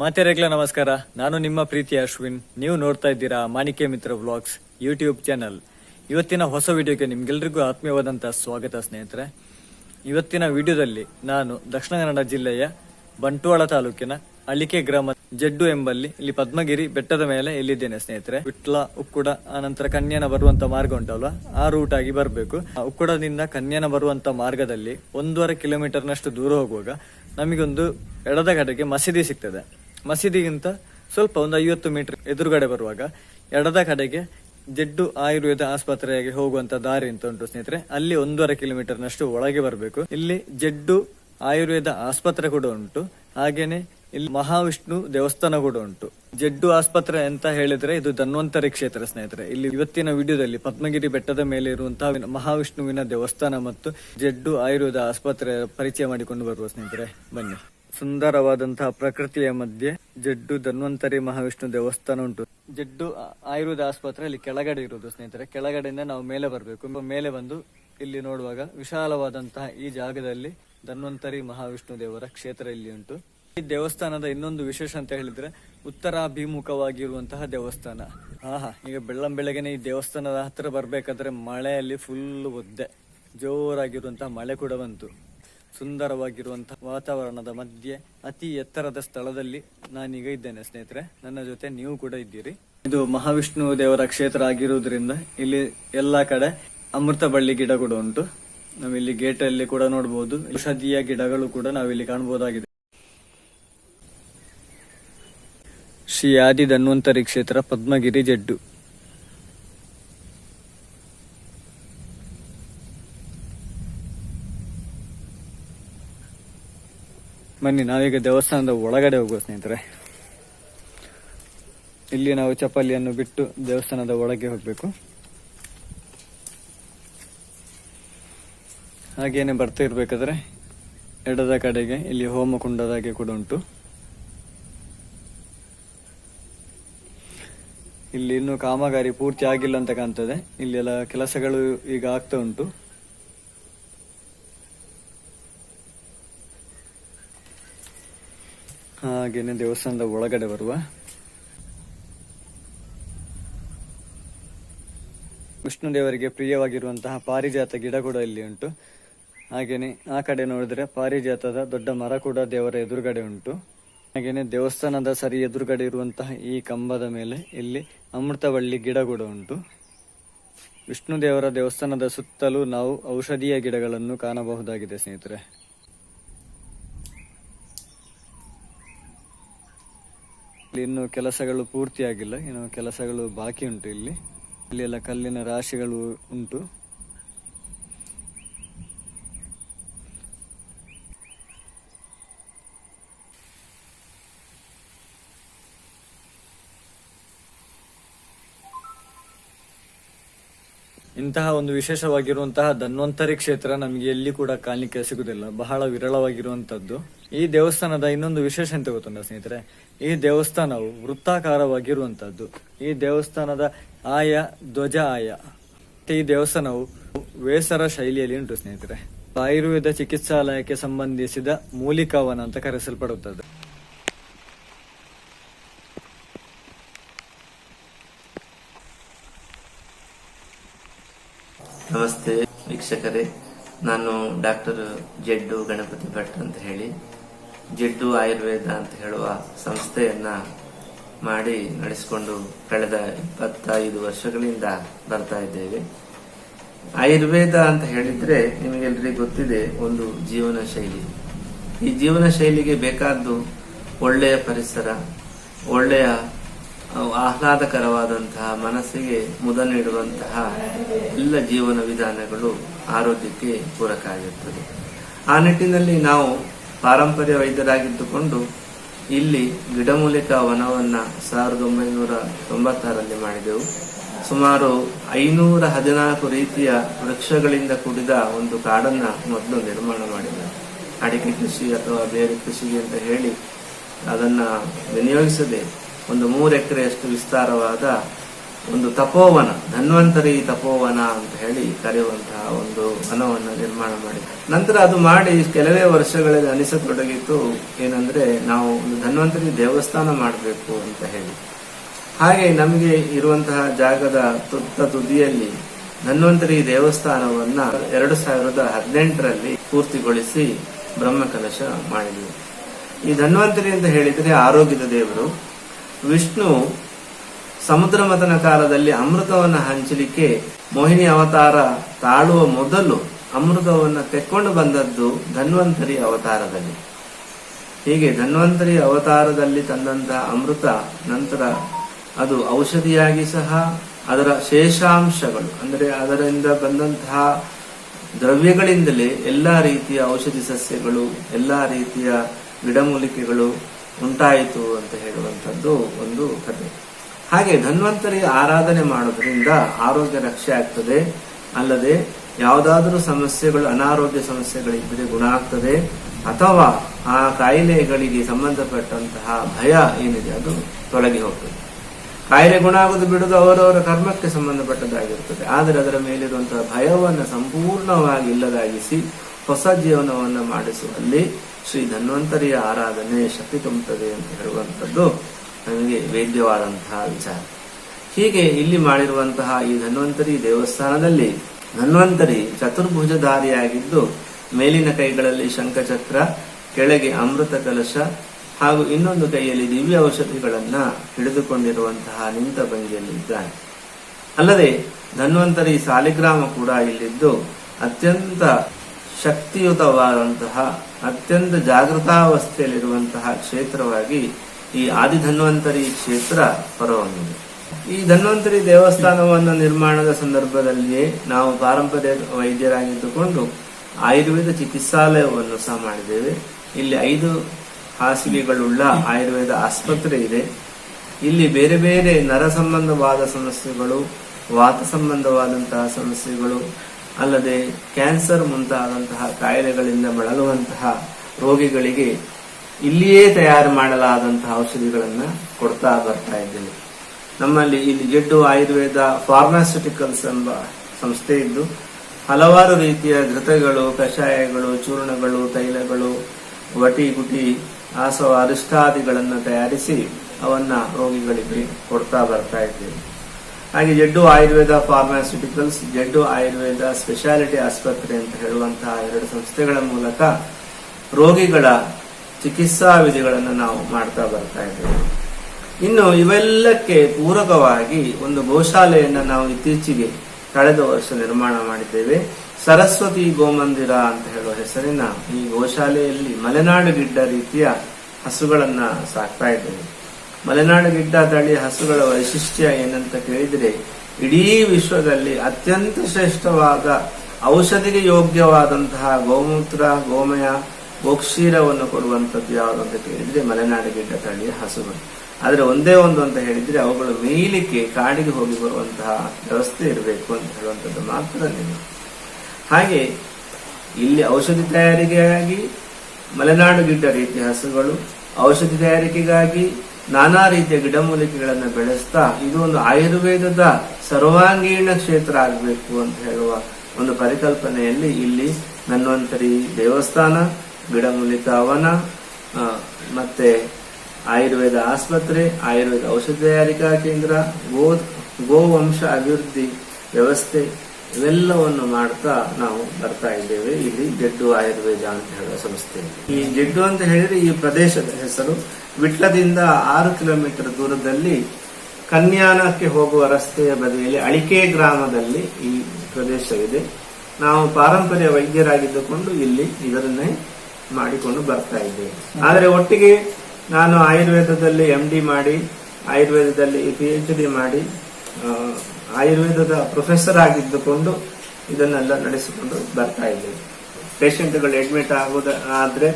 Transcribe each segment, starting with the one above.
ಮಾತೆರೆಗ್ಲ ನಮಸ್ಕಾರ. ನಾನು ನಿಮ್ಮ ಪ್ರೀತಿ ಅಶ್ವಿನ್. ನೀವು ನೋಡ್ತಾ ಇದ್ದೀರಾ ಮಾಣಿಕ್ಯ ಮಿತ್ರ ವ್ಲಾಗ್ಸ್ ಯೂಟ್ಯೂಬ್ ಚಾನಲ್. ಇವತ್ತಿನ ಹೊಸ ವಿಡಿಯೋಗೆ ನಿಮ್ಗೆಲ್ರಿಗೂ ಆತ್ಮೀಯವಾದಂತ ಸ್ವಾಗತ ಸ್ನೇಹಿತರೆ. ಇವತ್ತಿನ ವಿಡಿಯೋದಲ್ಲಿ ನಾನು ದಕ್ಷಿಣ ಕನ್ನಡ ಜಿಲ್ಲೆಯ ಬಂಟ್ವಾಳ ತಾಲೂಕಿನ ಅಳಿಕೆ ಗ್ರಾಮ ಜಡ್ಡು ಎಂಬಲ್ಲಿ ಇಲ್ಲಿ ಪದ್ಮಗಿರಿ ಬೆಟ್ಟದ ಮೇಲೆ ಎಲ್ಲಿದ್ದೇನೆ ಸ್ನೇಹಿತರೆ. ವಿಟ್ಲ, ಉಕ್ಕುಡ, ಆನಂತರ ಕನ್ಯಾನ ಬರುವಂತ ಮಾರ್ಗ ಉಂಟಲ್ವಾ? ಆ ರೂಟ್ ಆಗಿ ಬರಬೇಕು. ಉಕ್ಕುಡದಿಂದ ಕನ್ಯಾನ ಬರುವಂತ ಮಾರ್ಗದಲ್ಲಿ ಒಂದೂವರೆ ಕಿಲೋಮೀಟರ್ ನಷ್ಟು ದೂರ ಹೋಗುವಾಗ ನಮಗೊಂದು ಎಡದ ಕಡೆಗೆ ಮಸೀದಿ ಸಿಗ್ತದೆ. ಮಸೀದಿಗಿಂತ ಸ್ವಲ್ಪ ಒಂದು ಐವತ್ತು ಮೀಟರ್ ಎದುರುಗಡೆ ಬರುವಾಗ ಎಡದ ಕಡೆಗೆ ಜಡ್ಡು ಆಯುರ್ವೇದ ಆಸ್ಪತ್ರೆಗೆ ಹೋಗುವಂತ ದಾರಿ ಅಂತ ಉಂಟು ಸ್ನೇಹಿತರೆ. ಅಲ್ಲಿ ಒಂದೂವರೆ ಕಿಲೋಮೀಟರ್ ನಷ್ಟು ಒಳಗೆ ಬರಬೇಕು. ಇಲ್ಲಿ ಜಡ್ಡು ಆಯುರ್ವೇದ ಆಸ್ಪತ್ರೆ ಕೂಡ ಉಂಟು. ಹಾಗೇನೆ ಇಲ್ಲಿ ಮಹಾವಿಷ್ಣು ದೇವಸ್ಥಾನ ಕೂಡ ಉಂಟು. ಜಡ್ಡು ಆಸ್ಪತ್ರೆ ಅಂತ ಹೇಳಿದ್ರೆ ಇದು ಧನ್ವಂತರಿ ಕ್ಷೇತ್ರ ಸ್ನೇಹಿತರೆ. ಇಲ್ಲಿ ಇವತ್ತಿನ ವಿಡಿಯೋದಲ್ಲಿ ಪದ್ಮಗಿರಿ ಬೆಟ್ಟದ ಮೇಲೆ ಇರುವಂತಹ ಮಹಾವಿಷ್ಣುವಿನ ದೇವಸ್ಥಾನ ಮತ್ತು ಜಡ್ಡು ಆಯುರ್ವೇದ ಆಸ್ಪತ್ರೆ ಪರಿಚಯ ಮಾಡಿಕೊಂಡು ಬರುವ ಸ್ನೇಹಿತರೆ. ಬನ್ನಿ. ಸುಂದರವಾದಂತಹ ಪ್ರಕೃತಿಯ ಮಧ್ಯೆ ಜಡ್ಡು ಧನ್ವಂತರಿ ಮಹಾವಿಷ್ಣು ದೇವಸ್ಥಾನ ಉಂಟು. ಜಡ್ಡು ಆಯುರ್ವೇದ ಆಸ್ಪತ್ರೆ ಇಲ್ಲಿ ಕೆಳಗಡೆ ಇರುವುದು ಸ್ನೇಹಿತರೆ. ಕೆಳಗಡೆಯಿಂದ ನಾವು ಮೇಲೆ ಬರಬೇಕು. ಮೇಲೆ ಬಂದು ಇಲ್ಲಿ ನೋಡುವಾಗ ವಿಶಾಲವಾದಂತಹ ಈ ಜಾಗದಲ್ಲಿ ಧನ್ವಂತರಿ ಮಹಾವಿಷ್ಣು ದೇವರ ಕ್ಷೇತ್ರ ಇಲ್ಲಿ ಉಂಟು. ಈ ದೇವಸ್ಥಾನದ ಇನ್ನೊಂದು ವಿಶೇಷ ಅಂತ ಹೇಳಿದ್ರೆ ಉತ್ತರಾಭಿಮುಖವಾಗಿರುವಂತಹ ದೇವಸ್ಥಾನ. ಆಹಾ, ಈಗ ಬೆಳ್ಳಂ ಬೆಳಗ್ಗೆನೆ ಈ ದೇವಸ್ಥಾನದ ಹತ್ರ ಬರ್ಬೇಕಾದ್ರೆ ಮಳೆಯಲ್ಲಿ ಫುಲ್ ಒದ್ದೆ. ಜೋರಾಗಿರುವಂತಹ ಮಳೆ ಕೂಡ ಬಂತು. ಸುಂದರವಾಗಿರುವಂತಹ ವಾತಾವರಣದ ಮಧ್ಯೆ, ಅತಿ ಎತ್ತರದ ಸ್ಥಳದಲ್ಲಿ ನಾನೀಗ ಇದ್ದೇನೆ ಸ್ನೇಹಿತರೆ. ನನ್ನ ಜೊತೆ ನೀವು ಕೂಡ ಇದ್ದೀರಿ. ಇದು ಮಹಾವಿಷ್ಣು ದೇವರ ಕ್ಷೇತ್ರ ಆಗಿರುವುದರಿಂದ ಇಲ್ಲಿ ಎಲ್ಲಾ ಕಡೆ ಅಮೃತ ಬಳ್ಳಿ ಗಿಡ ಕೂಡ ಉಂಟು. ನಾವಿಲ್ಲಿ ಗೇಟ್ ಅಲ್ಲಿ ಕೂಡ ನೋಡಬಹುದು ಔಷಧೀಯ ಗಿಡಗಳು ಕೂಡ ನಾವಿಲ್ಲಿ ಕಾಣಬಹುದಾಗಿದೆ ಶ್ರೀ ಆದಿ ಧನ್ವಂತರಿ ಕ್ಷೇತ್ರ ಪದ್ಮಗಿರಿ ಜಡ್ಡು. ಬನ್ನಿ, ನಾವೀಗ ದೇವಸ್ಥಾನದ ಒಳಗಡೆ ಹೋಗುವ ಸ್ನೇಹಿತರೆ. ಇಲ್ಲಿ ನಾವು ಚಪ್ಪಲಿಯನ್ನು ಬಿಟ್ಟು ದೇವಸ್ಥಾನದ ಒಳಗೆ ಹೋಗ್ಬೇಕು. ಹಾಗೇನೆ ಬರ್ತಾ ಇರ್ಬೇಕಾದ್ರೆ, ಎಡದ ಕಡೆಗೆ, ಇಲ್ಲಿ ಹೋಮಕುಂಡದ ಹಾಗೆ ಕೂಡ ಉಂಟು. ಇಲ್ಲಿ ಇನ್ನು ಕಾಮಗಾರಿ ಪೂರ್ತಿ ಆಗಿಲ್ಲ ಅಂತ ಕಾಣ್ತದೆ. ಇಲ್ಲೆಲ್ಲ ಕೆಲಸಗಳು ಈಗ ಆಗ್ತಾ ಉಂಟು. ಹಾಗೇನೆ ದೇವಸ್ಥಾನದ ಒಳಗಡೆ ಬರುವ ವಿಷ್ಣು ದೇವರಿಗೆ ಪ್ರಿಯವಾಗಿರುವಂತಹ ಪಾರಿಜಾತ ಗಿಡ ಕೂಡ ಇಲ್ಲಿ ಉಂಟು. ಹಾಗೇನೆ ಆ ಕಡೆ ನೋಡಿದ್ರೆ ಪಾರಿಜಾತದ ದೊಡ್ಡ ಮರ ಕೂಡ ದೇವರ ಎದುರುಗಡೆ ಉಂಟು. ಹಾಗೇನೆ ದೇವಸ್ಥಾನದ ಸರಿ ಎದುರುಗಡೆ ಇರುವಂತಹ ಈ ಕಂಬದ ಮೇಲೆ ಇಲ್ಲಿ ಅಮೃತವಳ್ಳಿ ಗಿಡ ಕೂಡ ಉಂಟು. ವಿಷ್ಣು ದೇವರ ದೇವಸ್ಥಾನದ ಸುತ್ತಲೂ ನಾವು ಔಷಧೀಯ ಗಿಡಗಳನ್ನು ಕಾಣಬಹುದಾಗಿದೆ ಸ್ನೇಹಿತರೆ. ಇನ್ನು ಕೆಲಸಗಳು ಪೂರ್ತಿಯಾಗಿಲ್ಲ. ಇನ್ನು ಕೆಲಸಗಳು ಬಾಕಿ ಉಂಟು ಇಲ್ಲಿ. ಇಲ್ಲಿ ಎಲ್ಲ ಕಲ್ಲಿನ ರಾಶಿಗಳು ಉಂಟು. ಇಂತಹ ಒಂದು ವಿಶೇಷವಾಗಿರುವಂತಹ ಧನ್ವಂತರಿ ಕ್ಷೇತ್ರ ನಮಗೆ ಎಲ್ಲಿ ಕೂಡ ಕಾಣಲಿಕ್ಕೆ ಸಿಗುವುದಿಲ್ಲ ಬಹಳ ವಿರಳವಾಗಿರುವಂತದ್ದು ಈ ದೇವಸ್ಥಾನದ ಇನ್ನೊಂದು ವಿಶೇಷ ಅಂತ ಗೊತ್ತುಂಟ ಸ್ನೇಹಿತರೆ? ಈ ದೇವಸ್ಥಾನವು ವೃತ್ತಾಕಾರವಾಗಿರುವಂತದ್ದು ಈ ದೇವಸ್ಥಾನದ ಆಯ, ಧ್ವಜ ಆಯ. ಈ ದೇವಸ್ಥಾನವು ವೇಸರ ಶೈಲಿಯಲ್ಲಿ ಉಂಟು ಸ್ನೇಹಿತರೆ. ಆಯುರ್ವೇದ ಚಿಕಿತ್ಸಾಲಯಕ್ಕೆ ಸಂಬಂಧಿಸಿದ ಮೂಲಿಕಾವನ ಅಂತ ಕರೆಸಲ್ಪಡುತ್ತದೆ. ನಮಸ್ತೆ ವೀಕ್ಷಕರೇ. ನಾನು ಡಾಕ್ಟರ್ ಜೆಡ್ಡು ಗಣಪತಿ ಭಟ್ ಅಂತ ಹೇಳಿ. ಜೆಡ್ಡು ಆಯುರ್ವೇದ ಅಂತ ಹೇಳುವ ಸಂಸ್ಥೆಯನ್ನ ಮಾಡಿ ನಡೆಸಿಕೊಂಡು ಕಳೆದ ಇಪ್ಪತ್ತೈದು ವರ್ಷಗಳಿಂದ ಬರ್ತಾ ಇದ್ದೇವೆ. ಆಯುರ್ವೇದ ಅಂತ ಹೇಳಿದ್ರೆ ನಿಮಗೆಲ್ಲರಿಗೂ ಗೊತ್ತಿದೆ, ಒಂದು ಜೀವನ ಶೈಲಿ. ಈ ಜೀವನ ಶೈಲಿಗೆ ಬೇಕಾದ್ದು ಒಳ್ಳೆಯ ಪರಿಸರ, ಒಳ್ಳೆಯ ಆಹ್ಲಾದಕರವಾದಂತಹ, ಮನಸ್ಸಿಗೆ ಮುದ ನೀಡುವಂತಹ ಎಲ್ಲ ಜೀವನ ವಿಧಾನಗಳು ಆರೋಗ್ಯಕ್ಕೆ ಪೂರಕ ಆಗಿರ್ತದೆ ಆ ನಿಟ್ಟಿನಲ್ಲಿ ನಾವು ಪಾರಂಪರ್ಯ ವೈದ್ಯರಾಗಿದ್ದುಕೊಂಡು ಇಲ್ಲಿ ಗಿಡಮೂಲಿಕ ವನವನ್ನ ಸಾವಿರದ ಒಂಬೈನೂರ ತೊಂಬತ್ತಾರಲ್ಲಿ ಮಾಡಿದೆವು. ಸುಮಾರು ಐನೂರ ಹದಿನಾಲ್ಕು ರೀತಿಯ ವೃಕ್ಷಗಳಿಂದ ಕೂಡಿದ ಒಂದು ಕಾಡನ್ನ ಮೊದಲು ನಿರ್ಮಾಣ ಮಾಡಿದೆವು. ಅಡಿಕೆ ಕೃಷಿ ಅಥವಾ ಬೇರೆ ಕೃಷಿಗೆ ಅಂತ ಹೇಳಿ ಅದನ್ನ ವಿನಿಯೋಗಿಸದೆ ಒಂದು ಮೂರು ಎಕರೆಯಷ್ಟು ವಿಸ್ತಾರವಾದ ಒಂದು ತಪೋವನ, ಧನ್ವಂತರಿ ತಪೋವನ ಅಂತ ಹೇಳಿ ಕರೆಯುವಂತಹ ಒಂದು ವನವನ್ನು ನಿರ್ಮಾಣ ಮಾಡಿ. ನಂತರ ಅದು ಮಾಡಿ ಕೆಲವೇ ವರ್ಷಗಳಲ್ಲಿ ಅನಿಸತೊಡಗಿತ್ತು ಏನಂದ್ರೆ ನಾವು ಒಂದು ಧನ್ವಂತರಿ ದೇವಸ್ಥಾನ ಮಾಡಬೇಕು ಅಂತ ಹೇಳಿ. ಹಾಗೆ ನಮಗೆ ಇರುವಂತಹ ಜಾಗದ ತುತ್ತ ತುದಿಯಲ್ಲಿ ಧನ್ವಂತರಿ ದೇವಸ್ಥಾನವನ್ನ ಎರಡು ಸಾವಿರದ ಹದಿನೆಂಟರಲ್ಲಿ ಪೂರ್ತಿಗೊಳಿಸಿ ಬ್ರಹ್ಮಕಲಶ ಮಾಡಿದ್ವಿ. ಈ ಧನ್ವಂತರಿ ಅಂತ ಹೇಳಿದ್ರೆ ಆರೋಗ್ಯದ ದೇವರು ವಿಷ್ಣು ಸಮುದ್ರ ಮತನ ಕಾಲದಲ್ಲಿ ಅಮೃತವನ್ನು ಹಂಚಲಿಕ್ಕೆ ಮೋಹಿನಿ ಅವತಾರ ತಾಳುವ ಮೊದಲು ಅಮೃತವನ್ನು ತೆಕ್ಕೊಂಡು ಬಂದದ್ದು ಧನ್ವಂತರಿ ಅವತಾರದಲ್ಲಿ. ಹೀಗೆ ಧನ್ವಂತರಿ ಅವತಾರದಲ್ಲಿ ತಂದಂತಹ ಅಮೃತ ನಂತರ ಅದು ಔಷಧಿಯಾಗಿ ಸಹ ಅದರ ಶೇಷಾಂಶಗಳು, ಅಂದರೆ ಅದರಿಂದ ಬಂದಂತಹ ದ್ರವ್ಯಗಳಿಂದಲೇ ಎಲ್ಲಾ ರೀತಿಯ ಔಷಧಿ ಸಸ್ಯಗಳು, ಎಲ್ಲಾ ರೀತಿಯ ಗಿಡಮೂಲಿಕೆಗಳು ಉಂಟಾಯಿತು ಅಂತ ಹೇಳುವಂಥದ್ದು ಒಂದು ಕಥೆ. ಹಾಗೆ ಧನ್ವಂತರಿ ಆರಾಧನೆ ಮಾಡೋದ್ರಿಂದ ಆರೋಗ್ಯ ರಕ್ಷೆ ಆಗ್ತದೆ. ಅಲ್ಲದೆ ಯಾವುದಾದರೂ ಸಮಸ್ಯೆಗಳು, ಅನಾರೋಗ್ಯ ಸಮಸ್ಯೆಗಳಿದ್ದರೆ ಗುಣ ಆಗ್ತದೆ. ಅಥವಾ ಆ ಕಾಯಿಲೆಗಳಿಗೆ ಸಂಬಂಧಪಟ್ಟಂತಹ ಭಯ ಏನಿದೆ, ಅದು ತೊಲಗಿ ಹೋಗ್ತದೆ. ಕಾಯಿಲೆ ಗುಣ ಆಗುದು ಬಿಡುದು ಅವರವರ ಕರ್ಮಕ್ಕೆ ಸಂಬಂಧಪಟ್ಟದ್ದಾಗಿರುತ್ತದೆ. ಆದರೆ ಅದರ ಮೇಲಿರುವಂತಹ ಭಯವನ್ನು ಸಂಪೂರ್ಣವಾಗಿ ಇಲ್ಲದಾಗಿಸಿ ಹೊಸ ಜೀವನವನ್ನು ಮಾಡಿಸುವಲ್ಲಿ ಶ್ರೀ ಧನ್ವಂತರಿಯ ಆರಾಧನೆ ಶಕ್ತಿ ತುಂಬುತ್ತದೆ ಅಂತ ಹೇಳುವಂಥದ್ದು ನಮಗೆ ವೇದ್ಯವಾದಂತಹ ವಿಚಾರ. ಹೀಗೆ ಇಲ್ಲಿ ಮಾಡಿರುವಂತಹ ಈ ಧನ್ವಂತರಿ ದೇವಸ್ಥಾನದಲ್ಲಿ ಧನ್ವಂತರಿ ಚತುರ್ಭುಜಧಾರಿಯಾಗಿದ್ದು ಮೇಲಿನ ಕೈಗಳಲ್ಲಿ ಶಂಖಚಕ್ರ, ಕೆಳಗೆ ಅಮೃತ ಕಲಶ ಹಾಗೂ ಇನ್ನೊಂದು ಕೈಯಲ್ಲಿ ದಿವ್ಯ ಔಷಧಿಗಳನ್ನ ಹಿಡಿದುಕೊಂಡಿರುವಂತಹ ನಿಂತ ಭಂಗಿಯಲ್ಲಿ ಇದ್ದಾನೆ. ಅಲ್ಲದೆ ಧನ್ವಂತರಿ ಸಾಲಿಗ್ರಾಮ ಕೂಡ ಇಲ್ಲಿದ್ದು ಅತ್ಯಂತ ಶಕ್ತಿಯುತವಾದಂತಹ ಅತ್ಯಂತ ಜಾಗೃತಾವಸ್ಥೆಯಲ್ಲಿರುವಂತಹ ಕ್ಷೇತ್ರವಾಗಿ ಈ ಆದಿಧನ್ವಂತರಿ ಕ್ಷೇತ್ರ ಹೊರಹೊಮ್ಮಿದೆ. ಈ ಧನ್ವಂತರಿ ದೇವಸ್ಥಾನವನ್ನು ನಿರ್ಮಾಣದ ಸಂದರ್ಭದಲ್ಲಿಯೇ ನಾವು ಪಾರಂಪರ್ಯ ವೈದ್ಯರಾಗಿದ್ದುಕೊಂಡು ಆಯುರ್ವೇದ ಚಿಕಿತ್ಸಾಲಯವನ್ನು ಸಹ ಮಾಡಿದ್ದೇವೆ. ಇಲ್ಲಿ ಐದು ಹಾಸಿಗೆಗಳುಳ್ಳ ಆಯುರ್ವೇದ ಆಸ್ಪತ್ರೆ ಇದೆ. ಇಲ್ಲಿ ಬೇರೆ ಬೇರೆ ನರ ಸಂಬಂಧವಾದ ಸಮಸ್ಯೆಗಳು, ವಾತ ಸಂಬಂಧವಾದಂತಹ ಸಮಸ್ಯೆಗಳು ಅಲ್ಲದೆ ಕ್ಯಾನ್ಸರ್ ಮುಂತಾದಂತಹ ಕಾಯಿಲೆಗಳಿಂದ ಬಳಲುವಂತಹ ರೋಗಿಗಳಿಗೆ ಇಲ್ಲಿಯೇ ತಯಾರು ಮಾಡಲಾದಂತಹ ಔಷಧಿಗಳನ್ನು ಕೊಡ್ತಾ ಬರ್ತಾ ಇದ್ದೇವೆ. ನಮ್ಮಲ್ಲಿ ಇಲ್ಲಿ ಗೆಡ್ಡು ಆಯುರ್ವೇದ ಫಾರ್ಮಾಸ್ಯುಟಿಕಲ್ಸ್ ಎಂಬ ಸಂಸ್ಥೆ ಇದ್ದು, ಹಲವಾರು ರೀತಿಯ ಘೃತಗಳು, ಕಷಾಯಗಳು, ಚೂರ್ಣಗಳು, ತೈಲಗಳು, ವಟಿ, ಗುಟಿ ಆಸವ ಅರಿಷ್ಟಾದಿಗಳನ್ನು ತಯಾರಿಸಿ ಅವನ್ನ ರೋಗಿಗಳಿಗೆ ಕೊಡ್ತಾ ಬರ್ತಾ ಇದ್ದೇವೆ. ಹಾಗೆ ಜಡ್ಡು ಆಯುರ್ವೇದ ಫಾರ್ಮಾಸ್ಯೂಟಿಕಲ್ಸ್ ಜಡ್ಡು ಆಯುರ್ವೇದ ಸ್ಪೆಷಾಲಿಟಿ ಆಸ್ಪತ್ರೆ ಅಂತ ಹೇಳುವಂತಹ ಎರಡು ಸಂಸ್ಥೆಗಳ ಮೂಲಕ ರೋಗಿಗಳ ಚಿಕಿತ್ಸಾ ವಿಧಿಗಳನ್ನು ನಾವು ಮಾಡ್ತಾ ಬರ್ತಾ ಇದ್ದೇವೆ. ಇನ್ನು ಇವೆಲ್ಲಕ್ಕೆ ಪೂರಕವಾಗಿ ಒಂದು ಗೋಶಾಲೆಯನ್ನು ನಾವು ಇತ್ತೀಚೆಗೆ ಕಳೆದ ವರ್ಷ ನಿರ್ಮಾಣ ಮಾಡಿದ್ದೇವೆ. ಸರಸ್ವತಿ ಗೋಮಂದಿರ ಅಂತ ಹೇಳುವ ಹೆಸರಿನ ಈ ಗೋಶಾಲೆಯಲ್ಲಿ ಮಲೆನಾಡು ಗಿಡ್ಡ ರೀತಿಯ ಹಸುಗಳನ್ನು ಸಾಕ್ತಾ ಇದ್ದೇವೆ. ಮಲೆನಾಡು ಗಿಡ್ಡ ತಳಿ ಹಸುಗಳ ವೈಶಿಷ್ಟ್ಯ ಏನಂತ ಕೇಳಿದರೆ, ಇಡೀ ವಿಶ್ವದಲ್ಲಿ ಅತ್ಯಂತ ಶ್ರೇಷ್ಠವಾದ ಔಷಧಿಗೆ ಯೋಗ್ಯವಾದಂತಹ ಗೋಮೂತ್ರ, ಗೋಮಯ, ಗೋಕ್ಷೀರವನ್ನು ಕೊಡುವಂಥದ್ದು ಯಾವುದು ಅಂತ ಕೇಳಿದ್ರೆ ಮಲೆನಾಡು ಗಿಡ್ಡ ತಳಿಯ ಹಸುಗಳು. ಆದರೆ ಒಂದೇ ಒಂದು ಅಂತ ಹೇಳಿದ್ರೆ ಅವುಗಳು ಮೇಯ್ಲಿಕ್ಕೆ ಕಾಡಿಗೆ ಹೋಗಿ ಬರುವಂತಹ ವ್ಯವಸ್ಥೆ ಇರಬೇಕು ಅಂತ ಹೇಳುವಂಥದ್ದು ಮಾತ್ರ ನಿಮ್ಮ ಹಾಗೆ ಇಲ್ಲಿ ಔಷಧಿ ತಯಾರಿಕೆಗಾಗಿ ಮಲೆನಾಡು ಗಿಡ್ಡ ರೀತಿಯ ಹಸುಗಳು, ಔಷಧಿ ತಯಾರಿಕೆಗಾಗಿ ನಾನಾ ರೀತಿಯ ಗಿಡಮೂಲಿಕೆಗಳನ್ನು ಬೆಳೆಸ್ತಾ ಇದು ಒಂದು ಆಯುರ್ವೇದದ ಸರ್ವಾಂಗೀಣ ಕ್ಷೇತ್ರ ಆಗಬೇಕು ಅಂತ ಹೇಳುವ ಒಂದು ಪರಿಕಲ್ಪನೆಯಲ್ಲಿ ಇಲ್ಲಿ ನನ್ವಂತರಿ ದೇವಸ್ಥಾನ, ಗಿಡಮೂಲಿಕಾ ಅವನ ಮತ್ತೆ ಆಯುರ್ವೇದ ಆಸ್ಪತ್ರೆ, ಆಯುರ್ವೇದ ಔಷಧ ತಯಾರಿಕಾ ಕೇಂದ್ರ ಗೋ ಗೋವಂಶ ಅಭಿವೃದ್ಧಿ ವ್ಯವಸ್ಥೆ ಇವೆಲ್ಲವನ್ನು ಮಾಡ್ತಾ ನಾವು ಬರ್ತಾ ಇದ್ದೇವೆ. ಇಲ್ಲಿ ಜಡ್ಡು ಆಯುರ್ವೇದ ಅಂತ ಹೇಳುವ ಸಂಸ್ಥೆ ಈ ಜಡ್ಡು ಅಂತ ಹೇಳಿದ್ರೆ ಈ ಪ್ರದೇಶದ ಹೆಸರು. ವಿಟ್ಲದಿಂದ ಆರು ಕಿಲೋಮೀಟರ್ ದೂರದಲ್ಲಿ ಕನ್ಯಾನಕ್ಕೆ ಹೋಗುವ ರಸ್ತೆಯ ಬದಿಯಲ್ಲಿ ಅಳಿಕೆ ಗ್ರಾಮದಲ್ಲಿ ಈ ಪ್ರದೇಶವಿದೆ. ನಾವು ಪಾರಂಪರ್ಯ ವೈದ್ಯರಾಗಿದ್ದುಕೊಂಡು ಇಲ್ಲಿ ಇದರನ್ನೇ ಮಾಡಿಕೊಂಡು ಬರ್ತಾ ಇದ್ದೇವೆ. ಆದರೆ ಒಟ್ಟಿಗೆ ನಾನು ಆಯುರ್ವೇದದಲ್ಲಿ ಎಂ ಡಿ ಮಾಡಿ, ಆಯುರ್ವೇದದಲ್ಲಿ ಪಿ ಎಚ್ ಡಿ ಮಾಡಿ ಆಯುರ್ವೇದದ ಪ್ರೊಫೆಸರ್ ಆಗಿದ್ದುಕೊಂಡು ಇದನ್ನೆಲ್ಲ ನಡೆಸಿಕೊಂಡು ಬರ್ತಾ ಇದ್ದೇವೆ. ಪೇಷಂಟ್ಗಳು ಅಡ್ಮಿಟ್ ಆಗುವುದ ಆದ್ರೆ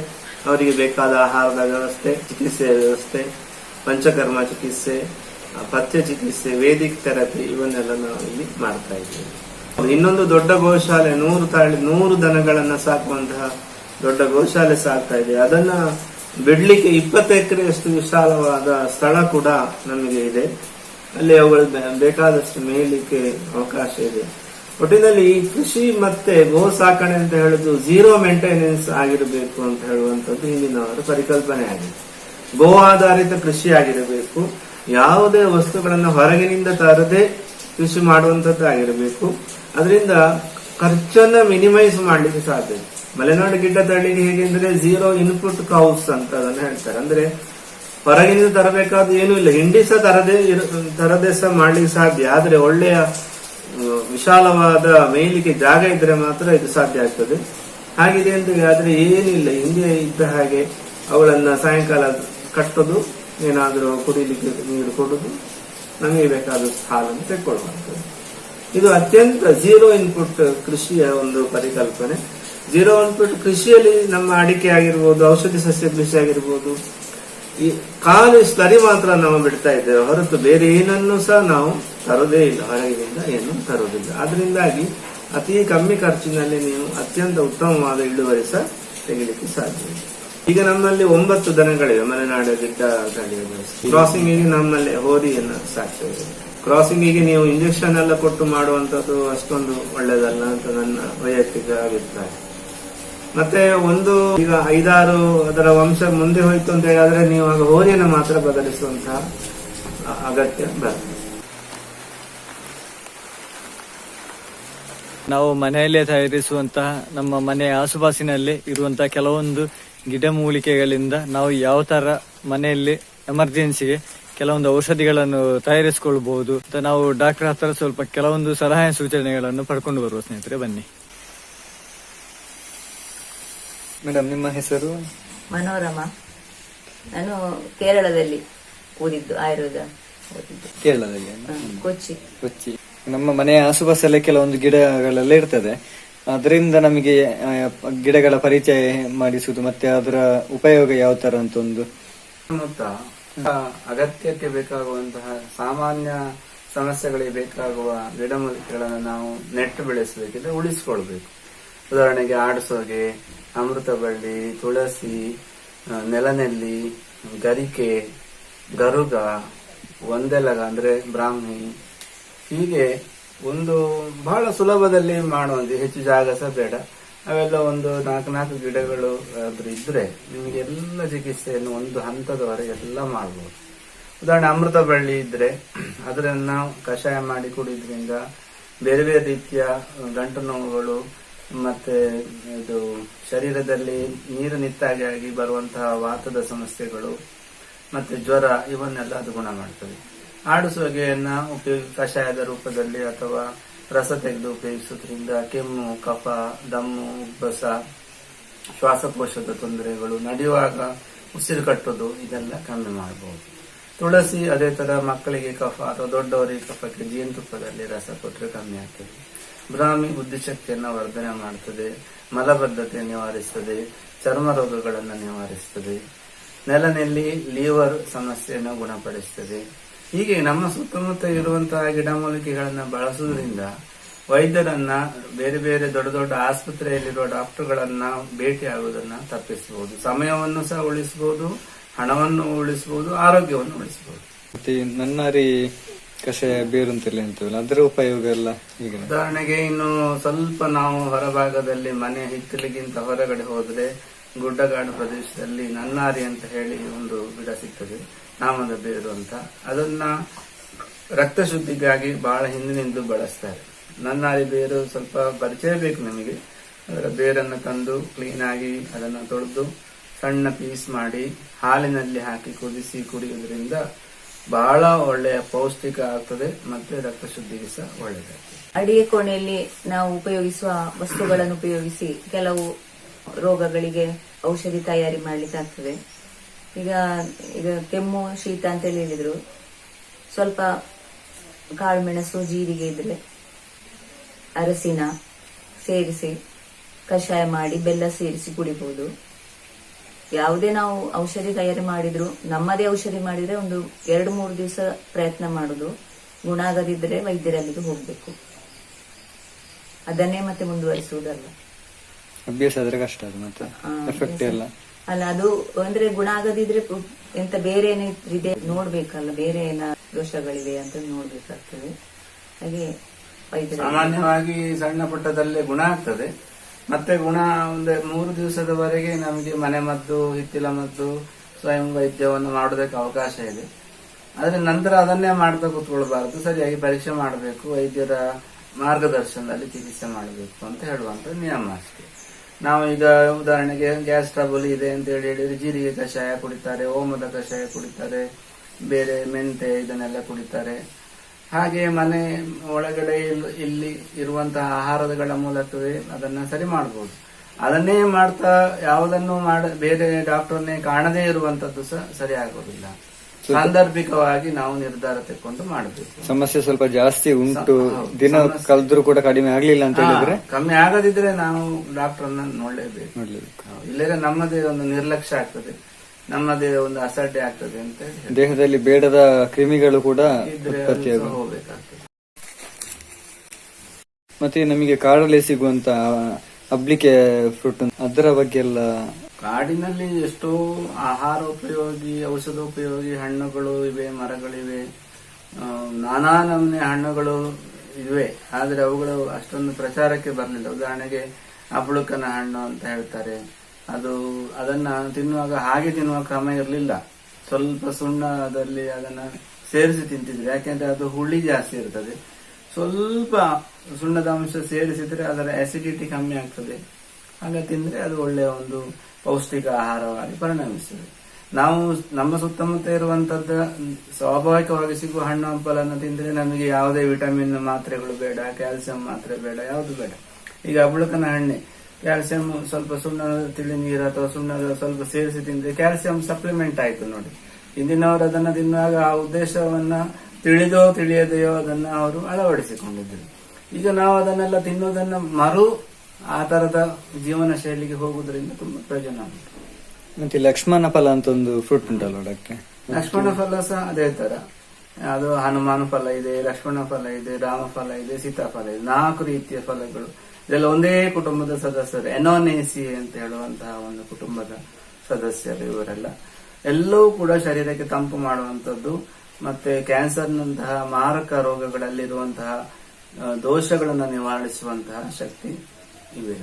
ಅವರಿಗೆ ಬೇಕಾದ ಆಹಾರದ ವ್ಯವಸ್ಥೆ, ಚಿಕಿತ್ಸೆಯ ವ್ಯವಸ್ಥೆ, ಪಂಚಕರ್ಮ ಚಿಕಿತ್ಸೆ ಪಥ್ಯ ಚಿಕಿತ್ಸೆ, ವೇದಿಕ್ ಥೆರಪಿ ಇವನ್ನೆಲ್ಲ ನಾವು ಇಲ್ಲಿ ಮಾಡ್ತಾ ಇದ್ದೇವೆ. ಇನ್ನೊಂದು ದೊಡ್ಡ ಗೋಶಾಲೆ, ನೂರು ತಾಳಿ, ನೂರು ದನಗಳನ್ನ ಸಾಕುವಂತಹ ದೊಡ್ಡ ಗೋಶಾಲೆ ಸಾಕ್ತಾ ಇದೆ. ಅದನ್ನ ಬಿಡ್ಲಿಕ್ಕೆ ಇಪ್ಪತ್ತು ಎಕರೆಯಷ್ಟು ವಿಶಾಲವಾದ ಸ್ಥಳ ಕೂಡ ನಮಗೆ ಇದೆ. ಅಲ್ಲಿ ಅವುಗಳು ಬೇಕಾದಷ್ಟು ಮೇಯಲಿಕ್ಕೆ ಅವಕಾಶ ಇದೆ. ಒಟ್ಟಿನಲ್ಲಿ ಕೃಷಿ ಮತ್ತೆ ಗೋ ಸಾಕಣೆ ಅಂತ ಹೇಳುದು ಝೀರೋ ಮೇಂಟೆನೆನ್ಸ್ ಆಗಿರಬೇಕು ಅಂತ ಹೇಳುವಂತದ್ದು ಹಿಂದಿನವರ ಪರಿಕಲ್ಪನೆ ಆಗಿದೆ. ಗೋ ಆಧಾರಿತ ಕೃಷಿ ಆಗಿರಬೇಕು. ಯಾವುದೇ ವಸ್ತುಗಳನ್ನು ಹೊರಗಿನಿಂದ ತರದೆ ಕೃಷಿ ಮಾಡುವಂತದ್ದು ಆಗಿರಬೇಕು. ಅದರಿಂದ ಖರ್ಚನ್ನ ಮಿನಿಮೈಸ್ ಮಾಡಲಿಕ್ಕೆ ಸಾಧ್ಯ ಮಲೆನಾಡು ಗಿಡ್ಡ ತಳ್ಳಿಗೆ ಹೇಗೆ ಅಂದ್ರೆ ಝೀರೋ ಇನ್ಪುಟ್ ಕೌಸ್ ಅಂತ ಅದನ್ನ ಹೇಳ್ತಾರೆ. ಅಂದ್ರೆ ಹೊರಗಿನಿಂದ ತರಬೇಕಾದ ಏನೂ ಇಲ್ಲ. ಹಿಂಡಿ ಸಹ ತರದೇ ತರದೇ ಸಹ ಮಾಡ್ಲಿಕ್ಕೆ ಸಾಧ್ಯ. ಆದ್ರೆ ಒಳ್ಳೆಯ ವಿಶಾಲವಾದ ಮೇಯ್ಲಿಕ್ಕೆ ಜಾಗ ಇದ್ರೆ ಮಾತ್ರ ಇದು ಸಾಧ್ಯ ಆಗ್ತದೆ. ಹಾಗಿದೆ ಅಂತ ಆದ್ರೆ ಏನಿಲ್ಲ ಹಿಂದೆ ಇದ್ದ ಹಾಗೆ ಅವುಗಳನ್ನ ಸಾಯಂಕಾಲ ಕಟ್ಟೋದು, ಏನಾದರೂ ಕುಡಿಲಿಕ್ಕೆ ನೀರು ಕೊಡುದು, ನಮಗೆ ಬೇಕಾದ ಹಾಲನ್ನು ತೆಕ್ಕೊಳ್ಳುವಂಥದ್ದು. ಇದು ಅತ್ಯಂತ ಜೀರೋ ಇನ್ಪುಟ್ ಕೃಷಿಯ ಒಂದು ಪರಿಕಲ್ಪನೆ. ಜೀರೋ ಇನ್ಪುಟ್ ಕೃಷಿಯಲ್ಲಿ ನಮ್ಮ ಅಡಿಕೆ ಆಗಿರ್ಬೋದು, ಔಷಧಿ ಸಸ್ಯ ಕೃಷಿ ಆಗಿರ್ಬೋದು ಈ ಕಾಲು ಸ್ಲರಿ ಮಾತ್ರ ನಾವು ಬಿಡ್ತಾ ಇದ್ದೇವೆ, ಹೊರತು ಬೇರೆ ಏನನ್ನು ಸಹ ನಾವು ತರೋದೇ ಇಲ್ಲ, ಹೊರಗಿನಿಂದ ಏನು ತರೋದಿಲ್ಲ. ಅದರಿಂದಾಗಿ ಅತಿ ಕಮ್ಮಿ ಖರ್ಚಿನಲ್ಲಿ ನೀವು ಅತ್ಯಂತ ಉತ್ತಮವಾದ ಇಳುವರಿ ಸಹ ತೆಗಿಲಿಕ್ಕೆ ಸಾಧ್ಯ. ಈಗ ನಮ್ಮಲ್ಲಿ ಒಂಬತ್ತು ದನಗಳಿವೆ, ಮಲೆನಾಡು ಗಿಡ್ಡ ಕ್ರಾಸಿಂಗ್ಗೆ ನಮ್ಮಲ್ಲಿ ಹೋರಿಯನ್ನು ಸಾಕ್ತೇವೆ ಕ್ರಾಸಿಂಗ್ಗೆ ನೀವು ಇಂಜೆಕ್ಷನ್ ಎಲ್ಲ ಕೊಟ್ಟು ಮಾಡುವಂತದ್ದು ಅಷ್ಟೊಂದು ಒಳ್ಳೆಯದಲ್ಲ ಅಂತ ನನ್ನ ವೈಯಕ್ತಿಕ ಅಭಿಪ್ರಾಯ. ಮತ್ತೆ ಒಂದು ಈಗ ಐದಾರು ಅದರ ವಂಶ ಮುಂದೆ ಹೋಯ್ತು ಅಂತ ಹೇಳಿದ್ರೆ ನೀವು ಆಗ ಹೋರಿಯನ್ನು ಮಾತ್ರ ಬದಲಿಸುವಂತಹ ಅಗತ್ಯ ಬರ್ತದೆ. ನಾವು ಮನೆಯಲ್ಲೇ ತಯಾರಿಸುವಂತಹ ನಮ್ಮ ಮನೆಯ ಆಸುಪಾಸಿನಲ್ಲಿ ಇರುವಂತಹ ಕೆಲವೊಂದು ಗಿಡಮೂಲಿಕೆಗಳಿಂದ ನಾವು ಯಾವ ತರ ಮನೆಯಲ್ಲಿ ಎಮರ್ಜೆನ್ಸಿಗೆ ಕೆಲವೊಂದು ಔಷಧಿಗಳನ್ನು ತಯಾರಿಸಿಕೊಳ್ಬಹುದು. ನಾವು ಡಾಕ್ಟರ್ ಹತ್ರ ಸ್ವಲ್ಪ ಕೆಲವೊಂದು ಸಲಹೆ ಸೂಚನೆಗಳನ್ನು ಪಡ್ಕೊಂಡು ಬರುವ ಸ್ನೇಹಿತರೆ ಬನ್ನಿ. ಮೇಡಮ್ ನಿಮ್ಮ ಹೆಸರು? ಮನೋರಮ. ನಾನು ಕೇರಳದಲ್ಲಿ ಓದಿದ್ದು ಆಯುರ್ವೇದ ಓದಿದ್ದು. ಕೇರಳದಲ್ಲಿ ಕೊಚ್ಚಿ. ಕೊಚ್ಚಿ. ನಮ್ಮ ಮನೆಯ ಆಸುಪಾಸಲ್ಲೇ ಕೆಲವೊಂದು ಗಿಡಗಳೆಲ್ಲ ಇರ್ತದೆ. ಅದರಿಂದ ನಮಗೆ ಆ, ಗಿಡಗಳ ಪರಿಚಯ ಮಾಡಿಸುವುದು ಮತ್ತೆ ಅದರ ಉಪಯೋಗ ಯಾವ ತರ ಅಂತ ಒಂದು. ಸುತ್ತಮುತ್ತ ಆ, ಅಗತ್ಯಕ್ಕೆ ಬೇಕಾಗುವಂತಹ ಸಾಮಾನ್ಯ ಸಮಸ್ಯೆಗಳಿಗೆ ಬೇಕಾಗುವ ಗಿಡಮೂಲಿಕೆಗಳನ್ನು ನಾವು ನೆಟ್ಟು ಬೆಳೆಸಬೇಕಿದ್ರೆ ಉಳಿಸ್ಕೊಳ್ಬೇಕು. ಉದಾಹರಣೆಗೆ ಆಡಿಸೋಗೆ ಅಮೃತ ಬಳ್ಳಿ ತುಳಸಿ ನೆಲನೆಲ್ಲಿ, ಗರಿಕೆ, ಗರುಗ, ಒಂದೆಲಗ ಅಂದ್ರೆ ಬ್ರಾಹ್ಮಿ. ಹೀಗೆ ಒಂದು ಬಹಳ ಸುಲಭದಲ್ಲಿ ಮಾಡುವಂತೆ, ಹೆಚ್ಚು ಜಾಗ ಸಹ ಬೇಡ. ಅವೆಲ್ಲ ಒಂದು ನಾಲ್ಕು ನಾಲ್ಕು ಗಿಡಗಳು ಆದ್ರೂ ಇದ್ರೆ ನಿಮಗೆ ಎಲ್ಲ ಚಿಕಿತ್ಸೆಯನ್ನು ಒಂದು ಹಂತದವರೆಗೆ ಎಲ್ಲ ಮಾಡಬಹುದು ಉದಾಹರಣೆ ಅಮೃತ ಬಳ್ಳಿ ಇದ್ರೆ ಅದರನ್ನ ಕಷಾಯ ಮಾಡಿ ಕುಡಿಯೋದ್ರಿಂದ ಬೇರೆ ಬೇರೆ ರೀತಿಯ ಗಂಟು ನೋವುಗಳು ಮತ್ತೆ ಇದು ಶರೀರದಲ್ಲಿ ನೀರು ನಿತ್ತಾಗಿ ಆಗಿ ಬರುವಂತಹ ವಾತದ ಸಮಸ್ಯೆಗಳು, ಮತ್ತೆ ಜ್ವರ, ಇವನ್ನೆಲ್ಲ ಅದು ಗುಣ ಮಾಡ್ತದೆ. ಆಡಿಸುವಿಗೆಯನ್ನ ಉಪಯೋಗ, ಕಷಾಯದ ರೂಪದಲ್ಲಿ ಅಥವಾ ರಸ ತೆಗೆದು ಉಪಯೋಗಿಸೋದ್ರಿಂದ ಕೆಮ್ಮು, ಕಫ, ದಮ್ಮು, ಉಬ್ಬಸ, ಶ್ವಾಸಕೋಶದ ತೊಂದರೆಗಳು ನಡೆಯುವಾಗ ಉಸಿರು ಕಟ್ಟೋದು ಇದೆಲ್ಲ ಕಮ್ಮಿ ಮಾಡಬಹುದು ತುಳಸಿ ಅದೇ ತರ ಮಕ್ಕಳಿಗೆ ಕಫ ಅಥವಾ ದೊಡ್ಡವರಿಗೆ ಕಫಕ್ಕೆ ಜೇನುತುಪ್ಪದಲ್ಲಿ ರಸ ಕೊಟ್ಟರೆ ಕಮ್ಮಿ ಆಗ್ತದೆ. ಬ್ರಾಹ್ಮಿ ಬುದ್ಧಿಶಕ್ತಿಯನ್ನ ವರ್ಧನೆ ಮಾಡುತ್ತದೆ ಮಲಬದ್ಧತೆ ನಿವಾರಿಸ್ತದೆ, ಚರ್ಮ ರೋಗಗಳನ್ನು ನಿವಾರಿಸ್ತದೆ ನೆಲನೆಲ್ಲಿ ಲೀವರ್ ಸಮಸ್ಯೆಯನ್ನು ಗುಣಪಡಿಸ್ತದೆ. ಹೀಗೆ ನಮ್ಮ ಸುತ್ತಮುತ್ತ ಇರುವಂತಹ ಗಿಡಮೂಲಿಕೆಗಳನ್ನು ಬಳಸುವುದರಿಂದ ವೈದ್ಯರನ್ನ, ಬೇರೆ ಬೇರೆ ದೊಡ್ಡ ದೊಡ್ಡ ಆಸ್ಪತ್ರೆಯಲ್ಲಿರುವ ಡಾಕ್ಟರ್ಗಳನ್ನ ಭೇಟಿ ಆಗುವುದನ್ನು ತಪ್ಪಿಸಬಹುದು. ಸಮಯವನ್ನು ಸಹ ಉಳಿಸಬಹುದು, ಹಣವನ್ನು ಉಳಿಸಬಹುದು, ಆರೋಗ್ಯವನ್ನು ಉಳಿಸಬಹುದು. ಮತ್ತೆ ರೀ ಕಷಾಯ ಬೇರು ಅಂತ ಅಂತವಲ್ಲ ಅದರ ಉಪಯೋಗ ಎಲ್ಲ ಈಗ ಉದಾಹರಣೆಗೆ ಇನ್ನು ಸ್ವಲ್ಪ ನಾವು ಹೊರಭಾಗದಲ್ಲಿ ಮನೆ ಹಿತ್ತಲಿಗಿಂತ ಹೊರಗಡೆ ಹೋದ್ರೆ ಗುಡ್ಡಗಾಡು ಪ್ರದೇಶದಲ್ಲಿ ನನ್ನಾರಿ ಅಂತ ಹೇಳಿ ಒಂದು ಗಿಡ ಸಿಗ್ತದೆ, ನಾಮದ ಬೇರು ಅಂತ. ಅದನ್ನ ರಕ್ತ ಶುದ್ಧಿಗಾಗಿ ಬಹಳ ಹಿಂದಿನಿಂದ ಬಳಸ್ತಾರೆ. ನನ್ನಾರಿ ಬೇರು ಸ್ವಲ್ಪ ಪರಿಚಯ ಬೇಕು ನಮಗೆ. ಅದರ ಬೇರನ್ನು ತಂದು ಕ್ಲೀನ್ ಆಗಿ ಅದನ್ನು ತೊಳೆದು ಸಣ್ಣ ಪೀಸ್ ಮಾಡಿ ಹಾಲಿನಲ್ಲಿ ಹಾಕಿ ಕುದಿಸಿ ಕುಡಿಯುವುದರಿಂದ ಬಹಳ ಒಳ್ಳೆಯ ಪೌಷ್ಟಿಕ ಆಗ್ತದೆ ಮತ್ತೆ ರಕ್ತ ಶುದ್ಧಿಗೆ ಸಹ ಒಳ್ಳೆಯದಾಗ್ತದೆ. ಅಡಿಗೆ ಕೋಣೆಯಲ್ಲಿ ನಾವು ಉಪಯೋಗಿಸುವ ವಸ್ತುಗಳನ್ನು ಉಪಯೋಗಿಸಿ ಕೆಲವು ರೋಗಗಳಿಗೆ ಔಷಧಿ ತಯಾರಿ ಮಾಡ್ಲಿಕ್ಕೆ ಆಗ್ತದೆ. ಈಗ ಈಗ ಕೆಮ್ಮು, ಶೀತ ಅಂತ ಹೇಳಿ ಹೇಳಿದ್ರು. ಸ್ವಲ್ಪ ಕಾಳುಮೆಣಸು ಜೀರಿಗೆ ಇದ್ರೆ ಅರಸಿನ ಸೇರಿಸಿ ಕಷಾಯ ಮಾಡಿ ಬೆಲ್ಲ ಸೇರಿಸಿ ಕುಡಿಬಹುದು ಯಾವುದೇ ನಾವು ಔಷಧಿ ತಯಾರಿ ಮಾಡಿದ್ರು ನಮ್ಮದೇ ಔಷಧಿ ಮಾಡಿದ್ರೆ ಒಂದು ಎರಡು ಮೂರು ದಿವಸ ಪ್ರಯತ್ನ ಮಾಡುದು. ಗುಣ ಆಗದಿದ್ರೆ ವೈದ್ಯರಲ್ಲಿಗೆ ಹೋಗ್ಬೇಕು. ಅದನ್ನೇ ಮತ್ತೆ ಮುಂದುವರಿಸುವುದಲ್ಲ. ಅಭ್ಯಾಸ ಆದ್ರೆ ಕಷ್ಟ ಅದು ಮತ್ತೆ. ಎಫೆಕ್ಟ್ ಅಲ್ಲ ಅದು ಅಂದ್ರೆ ಗುಣ ಆಗದಿದ್ರೆ ಎಂತ ಬೇರೆ ಏನಿದೆ ನೋಡ್ಬೇಕಲ್ಲ ಬೇರೆ ಏನ ದೋಷಗಳಿವೆ ಅಂತ ನೋಡ್ಬೇಕಾಗ್ತದೆ. ಹಾಗೆ ವೈದ್ಯರು ಸಾಮಾನ್ಯವಾಗಿ ಸಣ್ಣ ಪುಟ್ಟದಲ್ಲೇ ಗುಣ ಆಗ್ತದೆ. ಮತ್ತೆ ಗುಣ ಒಂದು ಮೂರು ದಿವಸದವರೆಗೆ ನಮಗೆ ಮನೆ ಮದ್ದು, ಹಿತ್ತಿಲ ಮದ್ದು, ಸ್ವಯಂ ವೈದ್ಯವನ್ನು ಮಾಡೋದಕ್ಕೆ ಅವಕಾಶ ಇದೆ. ಆದರೆ ನಂತರ ಅದನ್ನೇ ಮಾಡ್ತಾ ಕೂತ್ಕೊಳ್ಬಾರ್ದು. ಸರಿಯಾಗಿ ಪರೀಕ್ಷೆ ಮಾಡಬೇಕು, ವೈದ್ಯರ ಮಾರ್ಗದರ್ಶನದಲ್ಲಿ ಚಿಕಿತ್ಸೆ ಮಾಡಬೇಕು ಅಂತ ಹೇಳುವಂತ ನಿಯಮ ಅಷ್ಟೇ. ನಾವು ಈಗ ಉದಾಹರಣೆಗೆ ಗ್ಯಾಸ್ ಟ್ರಬಲ್ ಇದೆ ಅಂತ ಹೇಳಿ ಹೇಳಿದ್ರೆ ಜೀರಿಗೆ ಕಷಾಯ ಕುಡಿತಾರೆ, ಓಮದ ಕಷಾಯ ಕುಡಿತಾರೆ, ಬೇರೆ ಮೆಂತೆ ಇದನ್ನೆಲ್ಲ ಕುಡಿತಾರೆ. ಹಾಗೆ ಮನೆ ಒಳಗಡೆ ಇಲ್- ಇಲ್ಲಿ ಇರುವಂತಹ ಆಹಾರಗಳ ಮೂಲಕವೇ ಅದನ್ನ ಸರಿ ಮಾಡಬಹುದು ಅದನ್ನೇ ಮಾಡ್ತಾ ಯಾವುದನ್ನು ಮಾಡ ಬೇರೆ ಡಾಕ್ಟರ್ನೇ ಕಾಣದೇ ಇರುವಂತದ್ದು ಸಹ ಸರಿ ಆಗೋದಿಲ್ಲ ಸಾಂದರ್ಭಿಕವಾಗಿ ನಾವು ನಿರ್ಧಾರ ತೆಕ್ಕೊಂಡು ಮಾಡಬೇಕು. ಸಮಸ್ಯೆ ಸ್ವಲ್ಪ ಜಾಸ್ತಿ ಉಂಟು. ದಿನ ಕಲ್ದ್ರೂ ಕೂಡ ಕಡಿಮೆ ಆಗ್ಲಿಲ್ಲ ಅಂತ ಹೇಳಿದ್ರೆ? ಕಮ್ಮಿ ಆಗದಿದ್ರೆ ನಾವು ಡಾಕ್ಟರ್ ನೋಡ್ಲೇಬೇಕು. ನೋಡ್ಲೇಬೇಕು. ಇಲ್ಲದ್ರೆ ನಮ್ಮದೇ ಒಂದು ನಿರ್ಲಕ್ಷ್ಯ ಆಗ್ತದೆ. ನಮ್ಮದೇ ಒಂದು ಅಸಡ್ಡೆ ಆಗ್ತದೆ ಅಂತ ಹೇಳಿ ದೇಹದಲ್ಲಿ ಬೇಡದ ಕ್ರಿಮಿಗಳು ಕೂಡ ಇದ್ರೆ ಅದು ಉತ್ಪತ್ತಿಯಾಗ ಸಹ ಹೋಗ್ಬೇಕಾಗ್ತದೆ. ಮತ್ತೆ ನಮಗೆ ಕಾಡಲ್ಲಿ ಸಿಗುವಂತ ಅಬ್ಲಿಕೆ ಫ್ರೂಟ್ ಅದರ ಬಗ್ಗೆ ಎಲ್ಲ ಕಾಡಿನಲ್ಲಿ ಎಷ್ಟೋ ಆಹಾರ ಉಪಯೋಗಿ ಔಷಧೋಪಯೋಗಿ ಹಣ್ಣುಗಳು ಇವೆ ಮರಗಳಿವೆ. ಆ, ನಾನಾ ನಮೂನೆ ಹಣ್ಣುಗಳು ಇವೆ. ಆದ್ರೆ ಅವುಗಳು ಅಷ್ಟೊಂದು ಪ್ರಚಾರಕ್ಕೆ ಬರಲಿಲ್ಲ. ಉದಾಹರಣೆಗೆ ಅಬ್ಳುಕನ ಹಣ್ಣು ಅಂತ ಹೇಳ್ತಾರೆ. ಅದು, ಅದನ್ನ ತಿನ್ನುವಾಗ ಹಾಗೆ ತಿನ್ನುವ ಕ್ರಮ ಇರಲಿಲ್ಲ. ಸ್ವಲ್ಪ ಸುಣ್ಣದಲ್ಲಿ ಅದನ್ನ ಸೇರಿಸಿ ತಿಂತಿದ್ರು ಯಾಕೆಂದ್ರೆ ಅದು ಹುಳಿ ಜಾಸ್ತಿ ಇರ್ತದೆ. ಸ್ವಲ್ಪ ಸುಣ್ಣದ ಅಂಶ ಸೇರಿಸಿದ್ರೆ ಅದರ ಆಸಿಡಿಟಿ ಕಮ್ಮಿ ಆಗ್ತದೆ. ಹಾಗೆ ತಿಂದ್ರೆ ಅದು ಒಳ್ಳೆಯ ಒಂದು ಪೌಷ್ಟಿಕ ಆಹಾರವಾಗಿ ಪರಿಣಮಿಸ್ತದೆ. ನಾವು ನಮ್ಮ ಸುತ್ತಮುತ್ತ ಇರುವಂತದ್ದು ಸ್ವಾಭಾವಿಕವಾಗಿ ಸಿಗುವ ಹಣ್ಣು ಹಂಪಲನ್ನು ತಿಂದ್ರೆ ನಮಗೆ ಯಾವುದೇ ವಿಟಮಿನ್ ಮಾತ್ರೆಗಳು ಬೇಡ, ಕ್ಯಾಲ್ಸಿಯಂ ಮಾತ್ರೆ ಬೇಡ, ಯಾವುದು ಬೇಡ. ಈಗ ಅಬುಳಕನ ಹಣ್ಣೆ. ಕ್ಯಾಲ್ಸಿಯಂ ಸ್ವಲ್ಪ ಸುಣ್ಣದ ತಿಳಿ ನೀರು ಅಥವಾ ಸುಣ್ಣದ ಸ್ವಲ್ಪ ಸೇರಿಸಿ ತಿಂದ್ರೆ ಕ್ಯಾಲ್ಸಿಯಂ ಸಪ್ಲಿಮೆಂಟ್ ಆಯ್ತು ನೋಡಿ. ಹಿಂದಿನವರು ಅದನ್ನ ತಿನ್ನುವಾಗ ಆ ಉದ್ದೇಶವನ್ನ ತಿಳಿದೋ ತಿಳಿಯದೆಯೋ ಅದನ್ನ ಅವರು ಅಳವಡಿಸಿಕೊಂಡಿದ್ದರು. ಈಗ ನಾವು ಅದನ್ನೆಲ್ಲ ತಿನ್ನೋದನ್ನ ಮರು ಆ ತರದ ಜೀವನ ಶೈಲಿಗೆ ಹೋಗುವುದರಿಂದ ತುಂಬಾ ಪ್ರಯೋಜನ ಉಂಟು. ಮತ್ತೆ ಲಕ್ಷ್ಮಣ ಫಲ ಅಂತ ಒಂದು ಫ್ರೂಟ್ ಉಂಟಲ್ಲ ಅದಕ್ಕೆ? ಲಕ್ಷ್ಮಣ ಫಲ ಸಹ ಅದೇ ತರ ಅದು ಹನುಮಾನ ಫಲ ಇದೆ ಲಕ್ಷ್ಮಣ ಫಲ ಇದೆ ರಾಮ ಫಲ ಇದೆ ಸೀತಾಫಲ ಇದೆ ನಾಲ್ಕು ರೀತಿಯ ಫಲಗಳು. ಇದೆಲ್ಲ ಒಂದೇ ಕುಟುಂಬದ ಸದಸ್ಯರು ಎನೋನೇಸಿ ಅಂತ ಹೇಳುವಂತಹ ಒಂದು ಕುಟುಂಬದ ಸದಸ್ಯರು ಇವರೆಲ್ಲ. ಎಲ್ಲವೂ ಕೂಡ ಶರೀರಕ್ಕೆ ತಂಪು ಮಾಡುವಂತದ್ದು ಮತ್ತೆ ಕ್ಯಾನ್ಸರ್ನಂತಹ ಮಾರಕ ರೋಗಗಳಲ್ಲಿರುವಂತಹ ದೋಷಗಳನ್ನು ನಿವಾರಿಸುವಂತಹ ಶಕ್ತಿ ಇವೆ.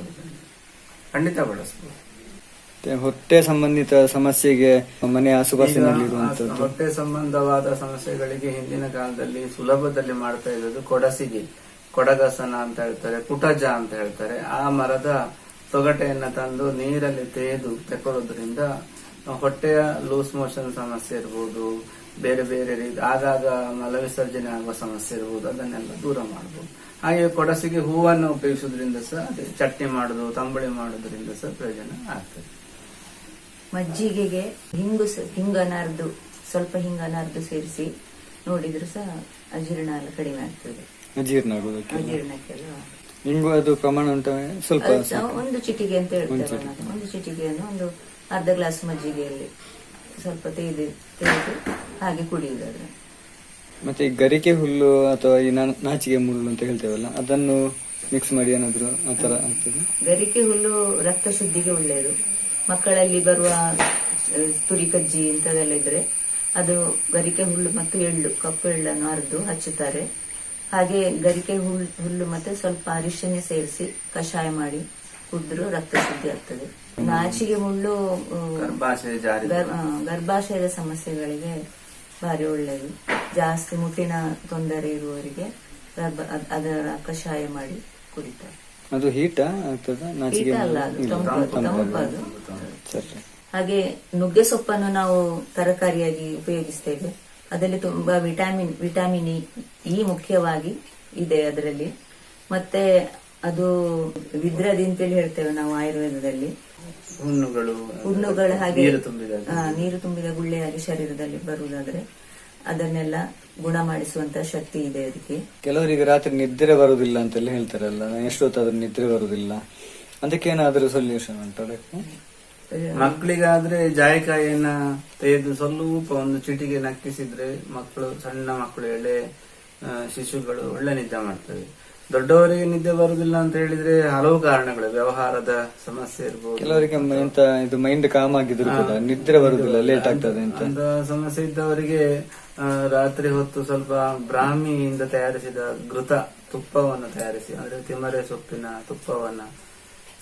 ಖಂಡಿತ ಬಳಸಬಹುದು ಹೊಟ್ಟೆ ಸಂಬಂಧಿತ ಸಮಸ್ಯೆಗೆ ಮನೆ ಈಗ ಆಸುಪಾಸಿನಲ್ಲಿರುವಂತದ್ದು ಹೊಟ್ಟೆ ಸಂಬಂಧವಾದ ಸಮಸ್ಯೆಗಳಿಗೆ ಹಿಂದಿನ ಕಾಲದಲ್ಲಿ ಸುಲಭದಲ್ಲಿ ಮಾಡ್ತಾ ಇರೋದು ಕೊಡಸಿಗೆ. ಕೊಡಗಸನ ಅಂತ ಹೇಳ್ತಾರೆ ಕುಟಜ ಅಂತ ಹೇಳ್ತಾರೆ. ಆ ಮರದ ತೊಗಟೆಯನ್ನ ತಂದು ನೀರಲ್ಲಿ ತೇದು ತಕೊಳ್ಳೋದ್ರಿಂದ ಹೊಟ್ಟೆಯ ಲೂಸ್ ಮೋಷನ್ ಸಮಸ್ಯೆ ಇರ್ಬೋದು, ಬೇರೆ ಬೇರೆ ರೀತಿ ಆಗಾಗ ಮಲವಿಸರ್ಜನೆ ಆಗುವ ಸಮಸ್ಯೆ ಇರ್ಬೋದು, ಅದನ್ನೆಲ್ಲ ದೂರ ಮಾಡಬಹುದು ಹಾಗೆ ಕೊಡಸಿಗೆ ಹೂವನ್ನು ಉಪಯೋಗಿಸೋದ್ರಿಂದ ಸಹ ಅದೇ, ಚಟ್ನಿ ಮಾಡುದು, ತಂಬಳಿ ಮಾಡೋದ್ರಿಂದ ಸಹ ಪ್ರಯೋಜನ ಆಗ್ತದೆ. ಮಜ್ಜಿಗೆಗೆ ಹಿಂಗು ಹಿಂಗನಾರ್ದು ಸ್ವಲ್ಪ ಹಿಂಗನಾರ್ದು ಸೇರಿಸಿ ನೋಡಿದ್ರು ಸಹ ಅಜೀರ್ಣ ಕಡಿಮೆ ಆಗ್ತದೆ. ಆಗೋದಕ್ಕೆ. ಹಿಂಗು ಅದು ಪ್ರಮಾಣ ಉಂಟ ಸ್ವಲ್ಪ ಒಂದು ಚಿಟಿಗೆ ಅಂತ ಹೇಳ್ತೇವೆ ಒಂದು ಚಿಟಿಗೆಯನ್ನು ಒಂದು ಅರ್ಧ ಗ್ಲಾಸ್ ಮಜ್ಜಿಗೆಯಲ್ಲಿ ಸ್ವಲ್ಪ ತೆಗೆದು ತೆಗೆದು ಹಾಗೆ ಕುಡಿಯುವುದು ಅದನ್ನು ಮತ್ತೆ ಈ ಗರಿಕೆ ಹುಲ್ಲು ಅಥವಾ ಈ ನಾಚಿಗೆ ಮುಳ್ಳು ಅಂತ ಹೇಳ್ತೇವಲ್ಲ ಅದನ್ನು ಮಿಕ್ಸ್ ಮಾಡಿ ಏನಾದ್ರು ಆತರ ಆಗ್ತದೆ? ಗರಿಕೆ ಹುಲ್ಲು ರಕ್ತ ಶುದ್ಧಿಗೆ ಒಳ್ಳೆಯದು. ಮಕ್ಕಳಲ್ಲಿ ಬರುವ ತುರಿ ಕಜ್ಜಿ ಇಂಥದೆಲ್ಲ ಇದ್ರೆ ಅದು ಗರಿಕೆ ಹುಲ್ಲು ಮತ್ತು ಎಳ್ಳು ಕಪ್ಪು ಎಳ್ಳನ್ನು ಅರೆದು ಹಚ್ಚುತ್ತಾರೆ. ಹಾಗೆ ಗರಿಕೆ ಹುಲ್ಲು ಹುಲ್ಲು ಮತ್ತೆ ಸ್ವಲ್ಪ ಅರಿಶಿನ ಸೇರಿಸಿ ಕಷಾಯ ಮಾಡಿ ಕುಡಿದ್ರು ರಕ್ತ ಶುದ್ಧಿ ಆಗ್ತದೆ. ನಾಚಿಗೆ ಆ, ಗರ್ಭಾಶಯದ ಸಮಸ್ಯೆಗಳಿಗೆ ಭಾರಿ ಒಳ್ಳೆಯದು ಜಾಸ್ತಿ ಮುಟ್ಟಿನ ತೊಂದರೆ ಇರುವವರಿಗೆ ಅದರ ಕಷಾಯ ಮಾಡಿ ಕುಡಿತಾರೆ. ಅದು ಹೀಟ ಹಾಗೆ ನುಗ್ಗೆ ಸೊಪ್ಪನ್ನು ನಾವು ತರಕಾರಿಯಾಗಿ ಉಪಯೋಗಿಸ್ತೇವೆ. ಅದರಲ್ಲಿ ತುಂಬಾ ವಿಟಾಮಿನ್ ವಿಟಾಮಿನ್ ಇ ಮುಖ್ಯವಾಗಿ ಇದೆ ಅದರಲ್ಲಿ. ಮತ್ತೆ ಅದು ವಿದ್ರದಿ ಅಂತೇಳಿ ಹೇಳ್ತೇವೆ ನಾವು ಆಯುರ್ವೇದದಲ್ಲಿ. ಹುಣ್ಣುಗಳು ಹುಣ್ಣುಗಳು ಹಾಗೆ ನೀರು ತುಂಬಿದ ಗುಳ್ಳೆ ನೀರು ತುಂಬಿದ ಗುಳ್ಳೆಯಾಗಿ ಶರೀರದಲ್ಲಿ ಬರುವುದಾದ್ರೆ ಅದನ್ನೆಲ್ಲ ಗುಣ ಮಾಡಿಸುವಂತ ಶಕ್ತಿ ಇದೆ ಅದಕ್ಕೆ. ಕೆಲವರಿಗೆ ರಾತ್ರಿ ನಿದ್ರೆ ಬರುವುದಿಲ್ಲ ಅಂತೆಲ್ಲ ಹೇಳ್ತಾರಲ್ಲ ಎಷ್ಟೊತ್ತಾದ್ರೂ ನಿದ್ರೆ ಬರುವುದಿಲ್ಲ. ಅದಕ್ಕೆ ಏನಾದ್ರೂ ಸೊಲ್ಯೂಷನ್ ಉಂಟು ಅದಕ್ಕೆ? ಮಕ್ಕಳಿಗಾದ್ರೆ ಜಾಯಿಕಾಯಿಯನ್ನ ತೆಗೆದು ಸ್ವಲ್ಪ ಒಂದು ಚಿಟಿಗೆ ನಕ್ಕಿಸಿದ್ರೆ ಮಕ್ಕಳು ಸಣ್ಣ ಮಕ್ಕಳು ಎಳೆ ಶಿಶುಗಳು ಒಳ್ಳೆ ನಿದ್ದೆ ಮಾಡ್ತವೆ. ದೊಡ್ಡವರಿಗೆ ನಿದ್ದೆ ಬರುದಿಲ್ಲ ಅಂತ ಹೇಳಿದ್ರೆ ಹಲವು ಕಾರಣಗಳು. ವ್ಯವಹಾರದ ಸಮಸ್ಯೆ ಇರ್ಬೋದು. ಕೆಲವರಿಗೆ ಎಂತ ಇದು ಮೈಂಡ್ ಕಾಮ್ ಆಗಿದ್ರು ಕೂಡ ನಿದ್ರೆ ಬರುದಿಲ್ಲ ಲೇಟ್ ಆಗ್ತದೆ ಅಂತ. ಅಂತ ಸಮಸ್ಯೆ ಇದ್ದವರಿಗೆ ರಾತ್ರಿ ಹೊತ್ತು ಸ್ವಲ್ಪ ಬ್ರಾಹ್ಮಿಯಿಂದ ತಯಾರಿಸಿದ ಘೃತ ತುಪ್ಪವನ್ನು ತಯಾರಿಸಿ ಅಂದ್ರೆ ತಿಮರೆ ಸೊಪ್ಪಿನ ತುಪ್ಪವನ್ನ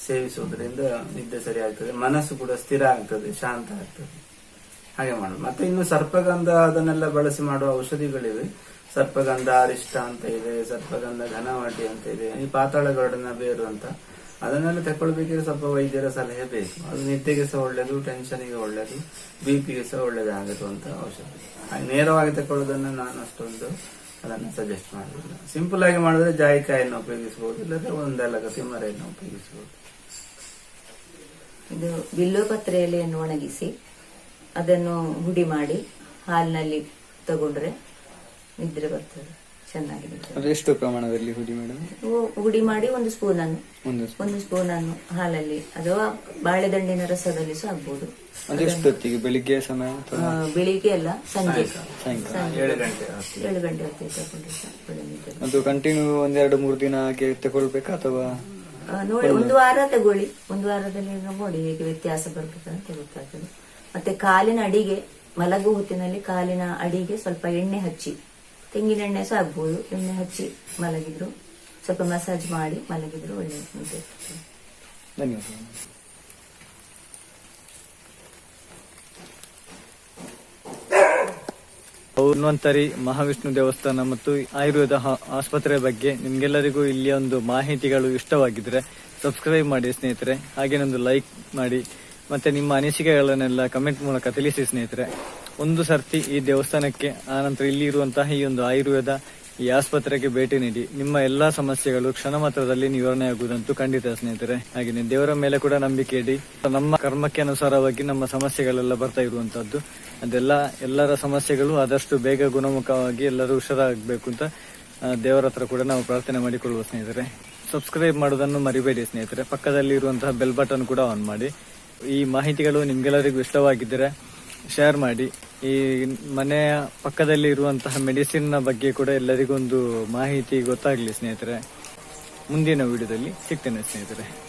ಸೇವಿಸುವುದರಿಂದ ನಿದ್ದೆ ಸರಿ ಆಗ್ತದೆ ಮನಸ್ಸು ಕೂಡ ಸ್ಥಿರ ಆಗ್ತದೆ, ಶಾಂತ ಆಗ್ತದೆ. ಹಾಗೆ ಮಾಡೋದು. ಮತ್ತೆ ಇನ್ನು ಸರ್ಪಗಂಧ ಅದನ್ನೆಲ್ಲ ಬಳಸಿ ಮಾಡುವ ಔಷಧಿಗಳಿವೆ. ಸರ್ಪಗಂಧ ಅರಿಷ್ಟ ಅಂತ ಇದೆ, ಸರ್ಪಗಂಧ ಘನವಾಟಿ ಅಂತ ಇದೆ, ಈ ಪಾತಾಳ ಗಾರ್ಡನ್ ಬೇರು ಅಂತ. ಅದನ್ನೆಲ್ಲ ತಕೊಳ್ಬೇಕಿದ್ರೆ ಸ್ವಲ್ಪ ವೈದ್ಯರ ಸಲಹೆ ಬೇಕು. ಅದು ನಿದ್ದೆಗೆ ಸಹ ಒಳ್ಳೇದು ಟೆನ್ಷನ್ಗೆ ಒಳ್ಳೇದು ಬಿಪಿಗೆ ಸಹ ಒಳ್ಳೇದಾಗುವಂತ ಔಷಧಿ. ಹಾಗೆ ನೇರವಾಗಿ ತಕೊಳ್ಳೋದನ್ನ ನಾನು ಅಷ್ಟೊಂದು ಅದನ್ನು ಸಜೆಸ್ಟ್ ಮಾಡುದಿಲ್ಲ ಸಿಂಪಲ್ ಆಗಿ ಮಾಡಿದ್ರೆ ಜಾಯಿಕಾಯನ್ನು ಉಪಯೋಗಿಸಬಹುದು ಇಲ್ಲದ್ರೆ ಒಂದೆಲ್ಲ ತಿಮ್ಮರೆಯನ್ನು ಉಪಯೋಗಿಸಬಹುದು ಇದು ಬಿಲ್ಲೋಪತ್ರೆ ಎಲೆಯನ್ನು ಒಣಗಿಸಿ ಅದನ್ನು ಹುಡಿ ಮಾಡಿ ಹಾಲಿನಲ್ಲಿ ತಗೊಂಡ್ರೆ ನಿದ್ರೆ ಬರ್ತದೆ. ಚೆನ್ನಾಗಿ ನಿದ್ರೆ ಎಷ್ಟು ಪ್ರಮಾಣದಲ್ಲಿ ಹುಡಿ ಮೇಡಮ್? ಹುಡಿ ಮಾಡಿ ಒಂದು ಸ್ಪೂನ್ ಅನ್ನು ಒಂದು ಒಂದು ಸ್ಪೂನ್ ಅನ್ನು ಹಾಲಲ್ಲಿ ಅಥವಾ ಬಾಳೆದಂಡಿನ ರಸದಲ್ಲಿ ಸಹ ಆಗ್ಬೋದು. ಅದೆಷ್ಟೊತ್ತಿಗೆ ಬೆಳಿಗ್ಗೆ ಸಮಯ ಬೆಳಿಗ್ಗೆ ಅಲ್ಲ ಸಂಜೆ. ಏಳು ಗಂಟೆ ಹೊತ್ತಿಗೆ. ತಗೊಂಡ್ರೆ. ಅದು ಕಂಟಿನ್ಯೂ ಒಂದೆರಡು ಮೂರು ದಿನ ಹಾಗೆ ತಗೊಳ್ಬೇಕಾ ಅಥವಾ? ನೋಡಿ ಒಂದು ವಾರ ತಗೊಳ್ಳಿ. ಒಂದು ವಾರದಲ್ಲಿ ನೋಡಿ ಹೇಗೆ ವ್ಯತ್ಯಾಸ ಬರ್ತದೆ ಅಂತ ಗೊತ್ತಾಗ್ತದೆ. ಮತ್ತೆ ಕಾಲಿನ ಅಡಿಗೆ ಮಲಗು ಹೊತ್ತಿನಲ್ಲಿ ಕಾಲಿನ ಅಡಿಗೆ ಸ್ವಲ್ಪ ಎಣ್ಣೆ ಹಚ್ಚಿ. ತೆಂಗಿನ ಎಣ್ಣೆ ಸಹ ಆಗ್ಬೋದು. ಎಣ್ಣೆ ಹಚ್ಚಿ ಮಲಗಿದ್ರು. ಸ್ವಲ್ಪ ಮಸಾಜ್ ಮಾಡಿ ಮಲಗಿದ್ರು ಒಳ್ಳೆ. ಧನ್ಯವಾದ ಧನ್ವಂತರಿ ಮಹಾವಿಷ್ಣು ದೇವಸ್ಥಾನ ಮತ್ತು ಆಯುರ್ವೇದ ಆಸ್ಪತ್ರೆ ಬಗ್ಗೆ ನಿಮ್ಗೆಲ್ಲರಿಗೂ ಇಲ್ಲಿಯ ಒಂದು ಮಾಹಿತಿಗಳು ಇಷ್ಟವಾಗಿದ್ರೆ ಸಬ್ಸ್ಕ್ರೈಬ್ ಮಾಡಿ ಸ್ನೇಹಿತರೆ. ಹಾಗೇನೊಂದು ಲೈಕ್ ಮಾಡಿ. ಮತ್ತೆ ನಿಮ್ಮ ಅನಿಸಿಕೆಗಳನ್ನೆಲ್ಲ ಕಮೆಂಟ್ ಮೂಲಕ ತಿಳಿಸಿ ಸ್ನೇಹಿತರೆ. ಒಂದು ಸರ್ತಿ ಈ ದೇವಸ್ಥಾನಕ್ಕೆ ಆನಂತರ ಇಲ್ಲಿ ಇರುವಂತಹ ಈ ಒಂದು ಆಯುರ್ವೇದ ಈ ಆಸ್ಪತ್ರೆಗೆ ಭೇಟಿ ನೀಡಿ. ನಿಮ್ಮ ಎಲ್ಲಾ ಸಮಸ್ಯೆಗಳು ಕ್ಷಣ ಮಾತ್ರದಲ್ಲಿ ನಿವಾರಣೆ ಆಗುವುದಂತೂ ಖಂಡಿತ ಸ್ನೇಹಿತರೆ. ಹಾಗೆಯೇ ದೇವರ ಮೇಲೆ ಕೂಡ ನಂಬಿಕೆ ಇಡಿ. ನಮ್ಮ ಕರ್ಮಕ್ಕೆ ಅನುಸಾರವಾಗಿ ನಮ್ಮ ಸಮಸ್ಯೆಗಳೆಲ್ಲ ಬರ್ತಾ ಇರುವಂತದ್ದು ಅದೆಲ್ಲ ಎಲ್ಲರ ಸಮಸ್ಯೆಗಳು ಆದಷ್ಟು ಬೇಗ ಗುಣಮುಖವಾಗಿ ಎಲ್ಲರೂ ಹುಷಾರಾಗಬೇಕು ಅಂತ ದೇವರ ಹತ್ರ ಕೂಡ ನಾವು ಪ್ರಾರ್ಥನೆ ಮಾಡಿಕೊಳ್ಳುವ ಸ್ನೇಹಿತರೆ. ಸಬ್ಸ್ಕ್ರೈಬ್ ಮಾಡೋದನ್ನು ಮರಿಬೇಡಿ ಸ್ನೇಹಿತರೆ. ಪಕ್ಕದಲ್ಲಿ ಇರುವಂತಹ ಬೆಲ್ ಬಟನ್ ಕೂಡ ಆನ್ ಮಾಡಿ. ಈ ಮಾಹಿತಿಗಳು ನಿಮ್ಗೆಲ್ಲರಿಗೂ ಇಷ್ಟವಾಗಿದ್ದರೆ ಶೇರ್ ಮಾಡಿ. ಈ ಮನೆಯ ಪಕ್ಕದಲ್ಲಿ ಇರುವಂತಹ ಮೆಡಿಸಿನ್ನ ಬಗ್ಗೆ ಕೂಡ ಎಲ್ಲರಿಗೊಂದು ಮಾಹಿತಿ ಗೊತ್ತಾಗ್ಲಿ ಸ್ನೇಹಿತರೆ. ಮುಂದಿನ ವಿಡಿಯೋದಲ್ಲಿ ಸಿಗ್ತೇನೆ ಸ್ನೇಹಿತರೆ.